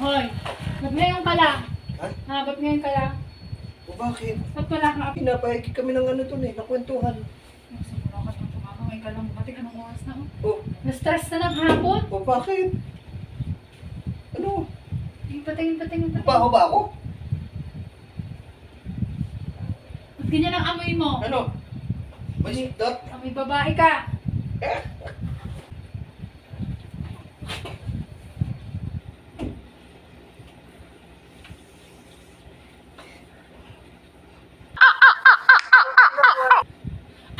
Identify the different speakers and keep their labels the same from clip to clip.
Speaker 1: Hoy, ba't ngayon ka lang?
Speaker 2: Ha?
Speaker 1: Ha, ba't ngayon ka lang?
Speaker 2: O bakit?
Speaker 1: Ba't wala kang api?
Speaker 2: Pinapahigit kami ng ano dun eh, nakwentuhan.
Speaker 1: Siguro ka nang tumama, ngayon ka lang bumati ka ng oras na. oh. Na-stress na ng hapon?
Speaker 2: o bakit? Ano?
Speaker 1: Tingin pa, tingin pa, tingin pa.
Speaker 2: Baho ba ako?
Speaker 1: Ba't ganyan ang amoy mo?
Speaker 2: Ano? May dot?
Speaker 1: Amoy babae ka.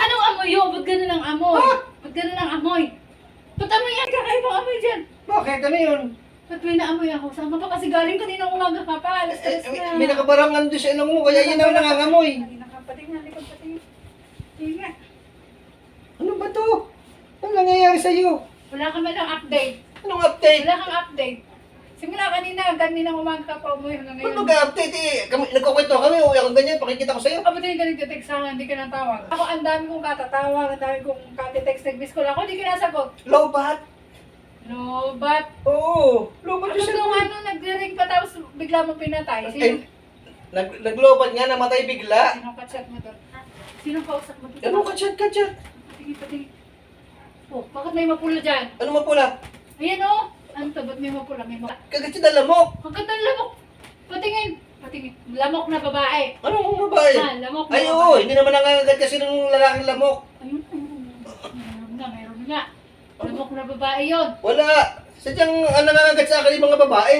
Speaker 1: Anong amoy yun? Ba't ganun ang amoy?
Speaker 2: Ha?
Speaker 1: Ba't ganun ang amoy? Ba't amoy? Kakaibang amoy dyan.
Speaker 2: Bakit? Ano yun?
Speaker 1: Ba't may naamoy ako? Sama pa kasi galing kanina umaga ka pa. Alas tres na.
Speaker 2: may nakabarangan doon sa ilong mo, kaya yun ang nangangamoy.
Speaker 1: Kanina ka pa tingnan, likod pa tingnan. Tingnan.
Speaker 2: Ano ba to? Ano nangyayari sa'yo?
Speaker 1: Wala ka man ng update.
Speaker 2: Anong update?
Speaker 1: Wala kang update. Simula kanina, kanina umaga ka pa umuwi hanggang
Speaker 2: Ano
Speaker 1: ngayon.
Speaker 2: mag-update eh? Kami, nagkukwento kami, uwi ako ganyan, pakikita ko sa'yo.
Speaker 1: Kapag hindi ka nagtitext sa akin, hindi ka natawag. Ako, ang dami kong katatawag, ang dami kong katitext, nag-miss call ako, hindi ka nasagot.
Speaker 2: Low bat?
Speaker 1: No, but,
Speaker 2: Oo, low bat
Speaker 1: ano
Speaker 2: yung
Speaker 1: nung
Speaker 2: cellphone.
Speaker 1: ano, nag-ring pa tapos bigla mo pinatay. Sino,
Speaker 2: nag, naglobat nga, namatay bigla.
Speaker 1: sino ka-chat mo? Ha? Sino kausap mo doon?
Speaker 2: Ano ka chat ka chat?
Speaker 1: Patingin, patingin. Oh, bakit may mapula dyan?
Speaker 2: Ano mapula?
Speaker 1: Ayan oh. Ano to? Ba't may mapula? May mapula.
Speaker 2: Kagat si dalamok.
Speaker 1: Ang ganda ng lamok. Patingin. Patingin. Lamok na babae.
Speaker 2: Anong babae?
Speaker 1: Ha, lamok na
Speaker 2: Ay,
Speaker 1: babae.
Speaker 2: oo, hindi naman nangangagat kasi ng lalaking lamok.
Speaker 1: Ayun, ayun. Meron nga, meron nga. Lamok na babae yon.
Speaker 2: Wala. Sadyang ang nangangagat sa akin yung mga babae.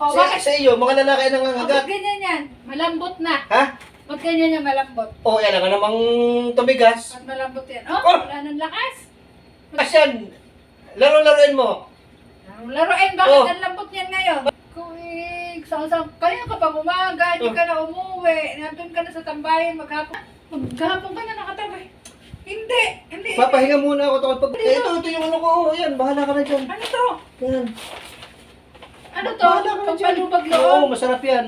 Speaker 1: O,
Speaker 2: sa,
Speaker 1: bakit?
Speaker 2: sa iyo, mga lalaki ang
Speaker 1: O,
Speaker 2: nangangagat.
Speaker 1: ba't ganyan yan? Malambot na.
Speaker 2: Ha?
Speaker 1: Ba't ganyan yung malambot?
Speaker 2: Oo, yan na nga namang tumigas.
Speaker 1: Ba't malambot yan? Oh,
Speaker 2: Oh!
Speaker 1: wala nang lakas.
Speaker 2: Asyan, laro-laruin mo.
Speaker 1: Laruin, bakit
Speaker 2: Oh.
Speaker 1: ang lambot yan ngayon? Kuig, saan-saan. Kaya ka pa umaga, hindi
Speaker 2: Oh.
Speaker 1: ka na umuwi. Nandun ka na sa tambayan, maghapon. Maghapon ka na nakatabay. Hindi.
Speaker 2: Papahinga muna ako tungkol pag... Eh, ito, ito yung ano ko. Oh, yan, bahala ka na dyan.
Speaker 1: Ano to?
Speaker 2: Yan.
Speaker 1: Ano to?
Speaker 2: Bahala ka na dyan. Oo, masarap yan.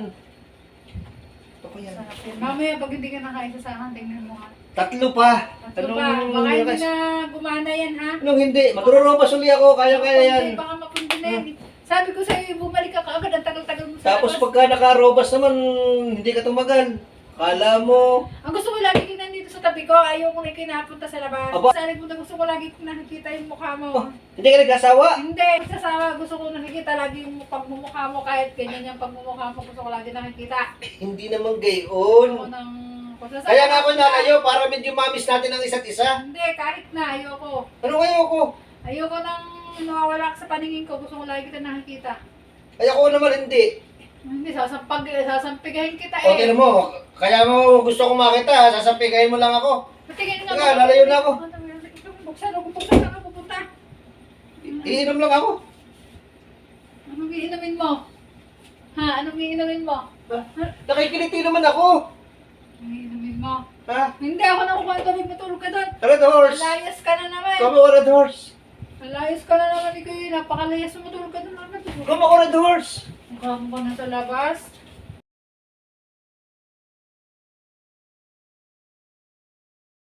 Speaker 2: Ito ko yan.
Speaker 1: Sarap yan. Mamaya pag hindi ka nakain sa akin, tingnan mo nga.
Speaker 2: Tatlo pa.
Speaker 1: Tatlo pa. Baka hindi na gumana yan ha.
Speaker 2: Anong hindi? Magro-robas uli ako. Kaya-kaya yan.
Speaker 1: Hindi, baka mapundi na yan. Sabi ko sa'yo, bumalik ka kaagad. Ang tagal-tagal mo sa
Speaker 2: Tapos pagka naka-robas naman, hindi ka tumagal. Kala mo,
Speaker 1: Ang gusto ko lagi kong nandito sa tabi ko, ayaw kong ikinapunta sa labas.
Speaker 2: Aba.
Speaker 1: Sa na gusto ko lagi kong nakikita yung mukha mo.
Speaker 2: oh, hindi ka nagkasawa.
Speaker 1: Hindi, magsasawa. Gusto ko nakikita lagi yung pagmumukha mo. Kahit ganyan yung pagmumukha mo, gusto ko lagi nakikita.
Speaker 2: Hindi naman
Speaker 1: Gusto ko
Speaker 2: gayon.
Speaker 1: ng... magsasawa
Speaker 2: Kaya nga ako nalayo para medyo mamis natin ang isa't isa.
Speaker 1: Hindi, kahit na. Ayoko.
Speaker 2: Ano kayo ko?
Speaker 1: Ayoko nang nawawala ka sa paningin ko. Gusto ko lagi kita nakikita.
Speaker 2: Ay ako naman hindi.
Speaker 1: Hindi, sasampag, sasampigahin kita eh.
Speaker 2: tinan mo. Kaya mo gusto ko makita, sasampigayin mo lang ako.
Speaker 1: Patingin nga.
Speaker 2: Teka, lalayo na ako.
Speaker 1: Buksan ako, buksan ako, pupunta.
Speaker 2: Iinom lang ako.
Speaker 1: Anong iinumin mo? Ha? Anong iinumin mo?
Speaker 2: Ha? Nakikiliti naman ako.
Speaker 1: Anong iinumin mo?
Speaker 2: Ha?
Speaker 1: Hindi ako nakukuha tubig, matulog ka doon.
Speaker 2: Red horse.
Speaker 1: Malayas ka na naman.
Speaker 2: Come ako red horse.
Speaker 1: Malayas ka na naman, ikaw yun. Napakalayas mo, matulog ka doon.
Speaker 2: Come ako red horse.
Speaker 1: Mukha mo ka na sa labas.